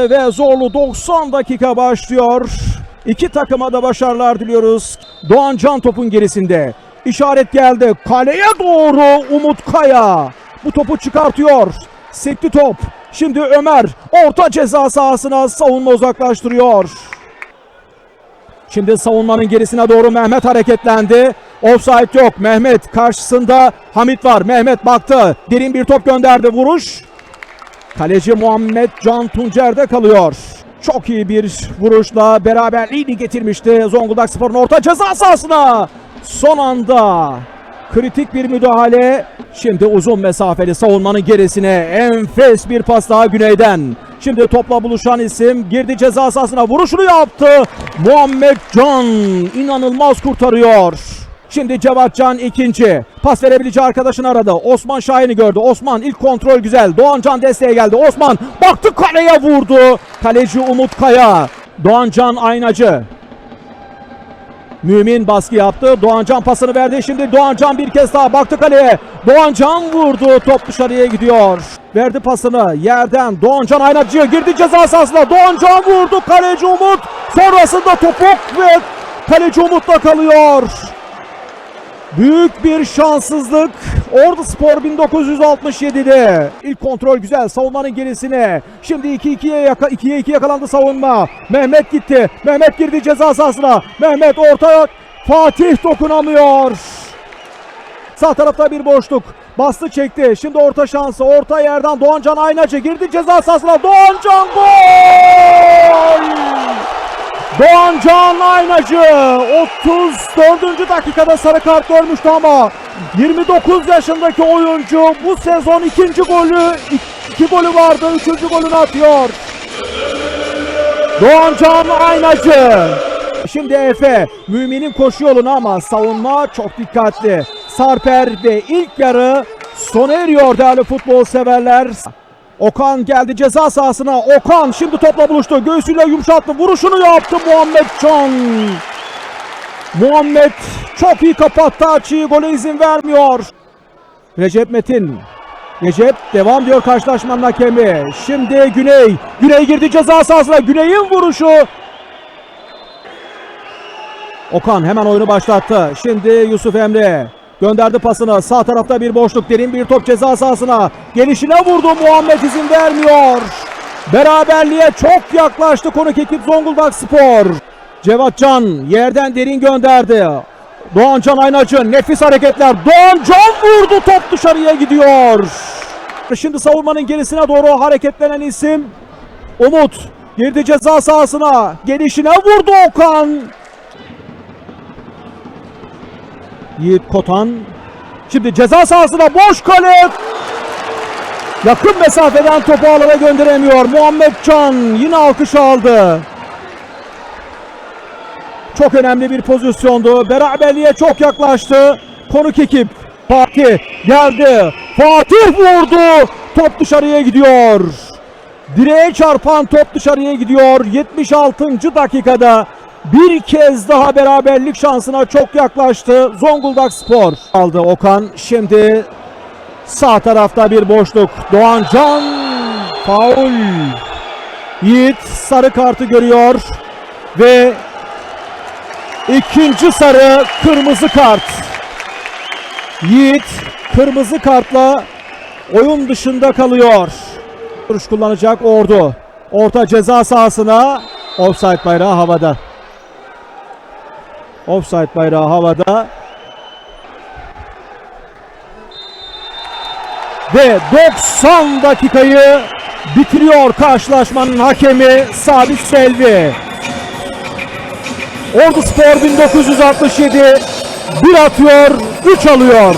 Ve zorlu 90 dakika başlıyor. İki takıma da başarılar diliyoruz. Doğan Can topun gerisinde. İşaret geldi. Kaleye doğru Umut Kaya. Bu topu çıkartıyor. Sekti top. Şimdi Ömer orta ceza sahasına savunma uzaklaştırıyor. Şimdi savunmanın gerisine doğru Mehmet hareketlendi. Offside yok. Mehmet karşısında Hamit var. Mehmet baktı. Derin bir top gönderdi. Vuruş. Kaleci Muhammed Can Tuncer'de kalıyor. Çok iyi bir vuruşla beraberliğini getirmişti Zonguldak Spor'un orta ceza sahasına. Son anda kritik bir müdahale. Şimdi uzun mesafeli savunmanın gerisine enfes bir pas daha güneyden. Şimdi topla buluşan isim girdi ceza sahasına vuruşunu yaptı. Muhammed Can inanılmaz kurtarıyor. Şimdi Cevatcan ikinci. Pas verebileceği arkadaşını aradı. Osman Şahin'i gördü. Osman ilk kontrol güzel. Doğancan desteğe geldi. Osman baktı kaleye vurdu. Kaleci Umut Kaya. Doğancan Aynacı. Mümin baskı yaptı. Doğancan pasını verdi. Şimdi Doğancan bir kez daha baktı kaleye. Doğancan vurdu. Top dışarıya gidiyor. Verdi pasını yerden. Doğancan Aynacı'ya girdi ceza sahasına. Doğancan vurdu. Kaleci Umut. Sonrasında topuk ve kaleci Umut'ta kalıyor. Büyük bir şanssızlık. Ordu Spor 1967'de. İlk kontrol güzel. Savunmanın gerisine. Şimdi 2-2'ye yaka 2'ye 2 yakalandı savunma. Mehmet gitti. Mehmet girdi ceza sahasına. Mehmet ortaya. Fatih dokunamıyor. Sağ tarafta bir boşluk. Bastı çekti. Şimdi orta şansı. Orta yerden Doğancan Aynacı girdi ceza sahasına. Doğancan gol! Doğancan Aynacı 34. dakikada sarı kart görmüştü ama 29 yaşındaki oyuncu bu sezon ikinci golü iki golü vardı üçüncü golünü atıyor. Doğancan Aynacı. Şimdi Efe Mümin'in koşu yoluna ama savunma çok dikkatli. Sarper ve ilk yarı sona eriyor değerli futbol severler. Okan geldi ceza sahasına. Okan şimdi topla buluştu. Göğsüyle yumuşattı. Vuruşunu yaptı Muhammed Can. Muhammed çok iyi kapattı açıyı. Gole izin vermiyor. Recep Metin. Recep devam diyor karşılaşmanın hakemi. Şimdi Güney. Güney girdi ceza sahasına. Güney'in vuruşu. Okan hemen oyunu başlattı. Şimdi Yusuf Emre. Gönderdi pasını. Sağ tarafta bir boşluk. Derin bir top ceza sahasına. Gelişine vurdu. Muhammed izin vermiyor. Beraberliğe çok yaklaştı konuk ekip Zonguldak Spor. Cevatcan yerden derin gönderdi. Doğancan Aynacı nefis hareketler. Doğancan vurdu. Top dışarıya gidiyor. Şimdi savunmanın gerisine doğru hareketlenen isim Umut. Girdi ceza sahasına. Gelişine vurdu Okan. Yiğit Kotan. Şimdi ceza sahasına boş kale. Yakın mesafeden topu alana gönderemiyor. Muhammed Can yine alkış aldı. Çok önemli bir pozisyondu. Beraberliğe çok yaklaştı. Konuk ekip Fatih geldi. Fatih vurdu. Top dışarıya gidiyor. Direğe çarpan top dışarıya gidiyor. 76. dakikada bir kez daha beraberlik şansına çok yaklaştı. Zonguldak Spor aldı Okan. Şimdi sağ tarafta bir boşluk. Doğan Can faul. Yiğit sarı kartı görüyor ve ikinci sarı kırmızı kart. Yiğit kırmızı kartla oyun dışında kalıyor. Vuruş kullanacak Ordu. Orta ceza sahasına offside bayrağı havada. Offside bayrağı havada. Ve 90 dakikayı bitiriyor karşılaşmanın hakemi Sabit Selvi. Ordu Spor 1967 bir atıyor, 3 alıyor.